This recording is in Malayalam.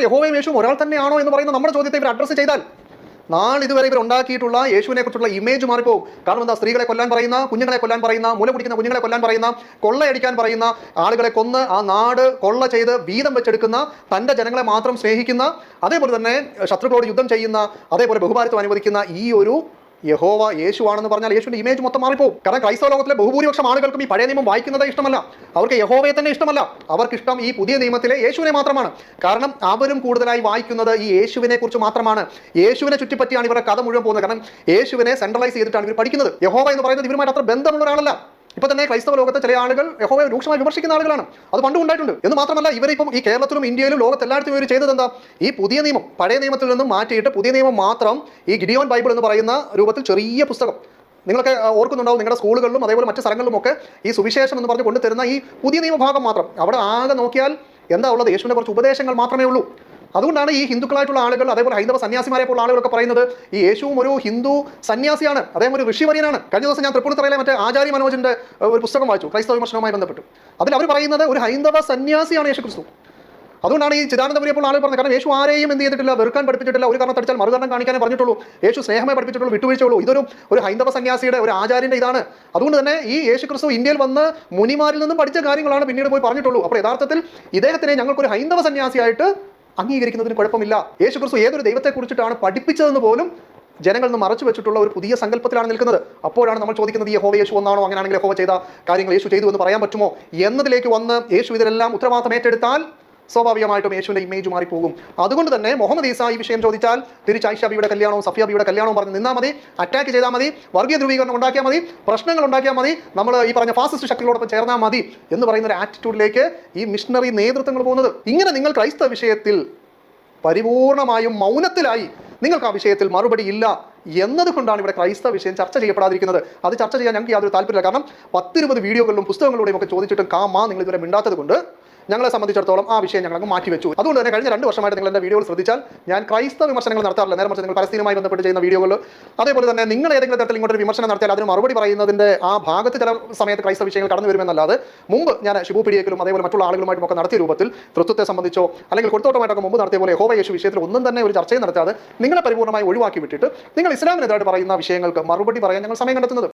യഹോവയും യേശുവും ഒരാൾ തന്നെയാണോ എന്ന് പറയുന്ന നമ്മുടെ ചോദ്യത്തെ ഇവർ അഡ്രസ്സ് ചെയ്താൽ നാളെ ഇതുവരെ ഇവർ ഉണ്ടാക്കിയിട്ടുള്ള യേശുവിനെ കുറിച്ചുള്ള ഇമേജ് മാറിപ്പോകും കാരണം എന്താ? സ്ത്രീകളെ കൊല്ലാൻ പറയുന്ന കുഞ്ഞുങ്ങളെ കൊല്ലാൻ പറയുന്ന മുല കുടിക്കുന്ന കുഞ്ഞുങ്ങളെ കൊല്ലാൻ പറയുന്ന കൊള്ളയടിക്കാൻ പറയുന്ന ആളുകളെ കൊന്ന് ആ നാട് കൊള്ള ചെയ്ത് വീതം വെച്ചെടുക്കുന്ന തന്റെ ജനങ്ങളെ മാത്രം സ്നേഹിക്കുന്ന അതേപോലെ തന്നെ ശത്രുക്കളോട് യുദ്ധം ചെയ്യുന്ന അതേപോലെ ബഹുമാനത്വം അനുവദിക്കുന്ന ഈ ഒരു യഹോവ യേശുവാണെന്ന് പറഞ്ഞാൽ യേശുവിന്റെ ഇമേജ് മൊത്തം മാറിപ്പോകും കാരണം ക്രൈസ്തവ ലോകത്തിലെ ബഹുഭൂരിപക്ഷം ആളുകൾക്കും ഈ പഴയ നിയമം വായിക്കുന്നത് ഇഷ്ടമല്ല. അവർക്ക് യഹോവയെ തന്നെ ഇഷ്ടമല്ല. അവർക്ക് ഇഷ്ടം ഈ പുതിയ നിയമത്തിലെ യേശുവിനെ മാത്രമാണ്. കാരണം അവരും കൂടുതലായി വായിക്കുന്നത് ഈ യേശുവിനെ കുറിച്ച് മാത്രമാണ്. യേശുവിനെ ചുറ്റിപ്പറ്റിയാണ് ഇവരുടെ കഥ മുഴുവൻ പോകുന്നത്. കാരണം യേശുവിനെ സെൻട്രലൈസ് ചെയ്തിട്ടാണ് ഇവർ പഠിക്കുന്നത്. യഹോവ എന്ന് പറയുന്നത് ഇവരുമായിട്ട് അത്ര ബന്ധമുള്ള ഒരാളല്ല. ഇപ്പൊ തന്നെ ക്രൈസ്തവ ലോകത്തെ ചില ആളുകൾ യഹോവയെ രൂക്ഷമായി വിമർശിക്കുന്ന ആളുകളാണ്. അത് പണ്ടും ഉണ്ടായിട്ടുണ്ട്. എന്ന് മാത്രമല്ല ഇവരിപ്പം ഈ കേരളത്തിലും ഇന്ത്യയിലും ലോകത്ത് എല്ലായിടത്തും ഇവർ ചെയ്തത് എന്താ? ഈ പുതിയ നിയമം പഴയ നിയമത്തിൽ നിന്നും മാറ്റിയിട്ട് പുതിയ നിയമം മാത്രം ഈ ഗിഡിയോൻ ബൈബിൾ എന്ന് പറയുന്ന രൂപത്തിൽ ചെറിയ പുസ്തകം. നിങ്ങളൊക്കെ ഓർക്കുന്നുണ്ടാവും നിങ്ങളുടെ സ്കൂളുകളിലും അതേപോലെ മറ്റു സ്ഥലങ്ങളിലും ഒക്കെ ഈ സുവിശേഷം എന്ന് പറഞ്ഞ് കൊണ്ടുതരുന്ന ഈ പുതിയ നിയമഭാഗം മാത്രം. അവിടെ ആകെ നോക്കിയാൽ എന്താ ഉള്ളത്? യേശുവിനെ കുറച്ച് ഉപദേശങ്ങൾ മാത്രമേ ഉള്ളൂ. അതുകൊണ്ടാണ് ഈ ഹിന്ദുക്കളായിട്ടുള്ള ആളുകൾ അതേപോലെ ഹൈന്ദവ സന്യാസിമാരെ പോലുള്ള ആളുകളൊക്കെ പറയുന്നത് ഈ യേശുവും ഒരു ഹിന്ദു സന്യാസിയാണ് അദ്ദേഹം ഒരു ഋഷിവര്യനാണ്. കഴിഞ്ഞ ദിവസം ഞാൻ തൃപ്പൂണിത്തറയിലെ മറ്റേ ആചാര്യ മനോജിന്റെ ഒരു പുസ്തകം വായിച്ചു ക്രൈസ്തവ വിമർശനവുമായി ബന്ധപ്പെട്ടു. അതിൽ അവർ പറയുന്നത് ഒരു ഹൈന്ദവ സന്യാസിയാണ് യേശു ക്രിസ്തു അതുകൊണ്ടാണ് ഈ ചിദാനന്ദപുരിയെ പോലുള്ള ആളുകൾ പറഞ്ഞത് കാരണം യേശു ആരെയും എന്ത് ചെയ്തിട്ടില്ല വെറുക്കാൻ പഠിപ്പിച്ചിട്ടില്ല ഒരു കാരണം തടിച്ചാൽ മറുകരണം കാണിക്കാനേ പറഞ്ഞിട്ടുള്ളൂ. യേശു സ്നേഹമേ പഠിപ്പിച്ചിട്ടുള്ളൂ വിട്ടുവീഴ്ചയുള്ളൂ. ഇതൊരു ഒരു ഹൈന്ദവ സന്യാസിയുടെ ഒരു ആചാര്യന്റെ ഇതാണ്. അതുകൊണ്ട് തന്നെ ഈ യേശു ക്രിസ്തു ഇന്ത്യയിൽ വന്ന് മുനിമാരിൽ നിന്നും പഠിച്ച കാര്യങ്ങളാണ് പിന്നീട് പോയി പറഞ്ഞിട്ടുള്ളൂ. അപ്പോൾ യഥാർത്ഥത്തിൽ ഇദ്ദേഹത്തിനെ ഞങ്ങൾക്കൊരു ഹൈന്ദവ സന്യാസിയായിട്ട് അംഗീകരിക്കുന്നതിന് കുഴപ്പമില്ല. യേശു ക്രിസ്തു ഏതൊരു ദൈവത്തെ കുറിച്ചിട്ടാണ് പഠിപ്പിച്ചതെന്ന് പോലും ജനങ്ങൾ നിന്ന് മറച്ചു വെച്ചിട്ടുള്ള ഒരു പുതിയ സങ്കല്പത്തിലാണ് നിൽക്കുന്നത്. അപ്പോഴാണ് നമ്മൾ ചോദിക്കുന്നത് യഹോവ യേശു ഒന്നാണോ അങ്ങനെയാണെങ്കിൽ യഹോവ ചെയ്ത കാര്യങ്ങൾ യേശു ചെയ്തു എന്ന് പറയാൻ പറ്റുമോ? എന്നതിലേക്ക് വന്ന് യേശു ഇതിലെല്ലാം ഉത്തരവാദിത്തം ഏറ്റെടുത്താൽ സ്വാഭാവികമായിട്ടും യേശുവിന്റെ ഇമേജ് മാറിപ്പോകും. അതുകൊണ്ട് തന്നെ മുഹമ്മദ് ഈസ ഈ വിഷയം ചോദിച്ചാൽ തിരിച്ച് ഐഷാബിയുടെ കല്യാണവും സഫിയാബിയുടെ കല്യാണവും പറഞ്ഞ് നിന്നാൽ മതി അറ്റാക്ക് ചെയ്താൽ മതി വർഗീയ ധ്രുവീകരണം ഉണ്ടാക്കിയാൽ മതി പ്രശ്നങ്ങൾ ഉണ്ടാക്കിയാൽ മതി നമ്മൾ ഈ പറഞ്ഞ ഫാസിസ്റ്റ് ശക്തികളോടൊപ്പം ചേർന്നാൽ മതി എന്ന് പറയുന്ന ഒരു ആറ്റിറ്റ്യൂഡിലേക്ക് ഈ മിഷണറി നേതൃത്വങ്ങൾ പോകുന്നത്. ഇങ്ങനെ നിങ്ങൾ ക്രൈസ്തവ വിഷയത്തിൽ പരിപൂർണമായും മൗനത്തിലായി നിങ്ങൾക്ക് ആ വിഷയത്തിൽ മറുപടി ഇല്ല എന്നതുകൊണ്ടാണ് ഇവിടെ ക്രൈസ്തവ വിഷയം ചർച്ച ചെയ്യപ്പെടാതിരിക്കുന്നത്. അത് ചർച്ച ചെയ്യാൻ ഞങ്ങൾക്ക് യാതൊരു താല്പര്യമില്ല. കാരണം പത്തിരുപത് വീഡിയോകളിലും പുസ്തകങ്ങളിലൂടെയും ഒക്കെ ചോദിച്ചിട്ടും കാമാ നിങ്ങൾ ഇതുവരെ മിണ്ടാത്തത് കൊണ്ട് ഞങ്ങളെ സംബന്ധിച്ചിടത്തോളം ആ വിഷയം ഞങ്ങൾ മാറ്റിവെച്ചു. അതുകൊണ്ട് തന്നെ കഴിഞ്ഞ രണ്ട് വർഷമായിട്ട് നിങ്ങൾ എന്റെ വീഡിയോകൾ ശ്രദ്ധിച്ചാൽ ഞാൻ ക്രൈസ്തവ വിമർശനങ്ങൾ നടത്താറില്ല. നേരെ മറിച്ച് നിങ്ങൾ പരസ്യവുമായി ബന്ധപ്പെട്ട് ചെയ്യുന്ന വീഡിയോകൾ. അതേപോലെ തന്നെ നിങ്ങൾ ഏതെങ്കിലും തരത്തിൽ ഇങ്ങോട്ടൊരു വിമർശനം നടത്തിയാൽ അതിന് മറുപടി പറയുന്നതിന്റെ ആ ഭാഗത്ത് ചില സമയത്ത് ക്രൈസ്തവ വിഷയങ്ങൾ കടന്നു വരുമെന്നല്ലാതെ മുമ്പ് ഞാൻ ഷിബു പിടിയേക്കലും അതേപോലെ മറ്റുള്ള ആളുകളുമായിട്ടും ഒക്കെ നടത്തിയ രൂപത്തിൽ തൃത്വത്തെ സംബന്ധിച്ചോ അല്ലെങ്കിൽ കൊടുത്തോട്ടമായിട്ടൊക്കെ മുമ്പ് നടത്തിയ പോലെ ഹോവ യേശു വിഷയത്തിൽ ഒന്നും തന്നെ ഒരു ചർച്ചയും നടത്താതെ നിങ്ങളെ പരിപൂർണമായി ഒഴിവാക്കി വിട്ടിട്ട് നിങ്ങൾ ഇസ്ലാമിനെതിരായിട്ട് പറയുന്ന വിഷയങ്ങൾക്ക് മറുപടി പറയാൻ ഞങ്ങൾ സമയം കണ്ടെത്തുന്നത്.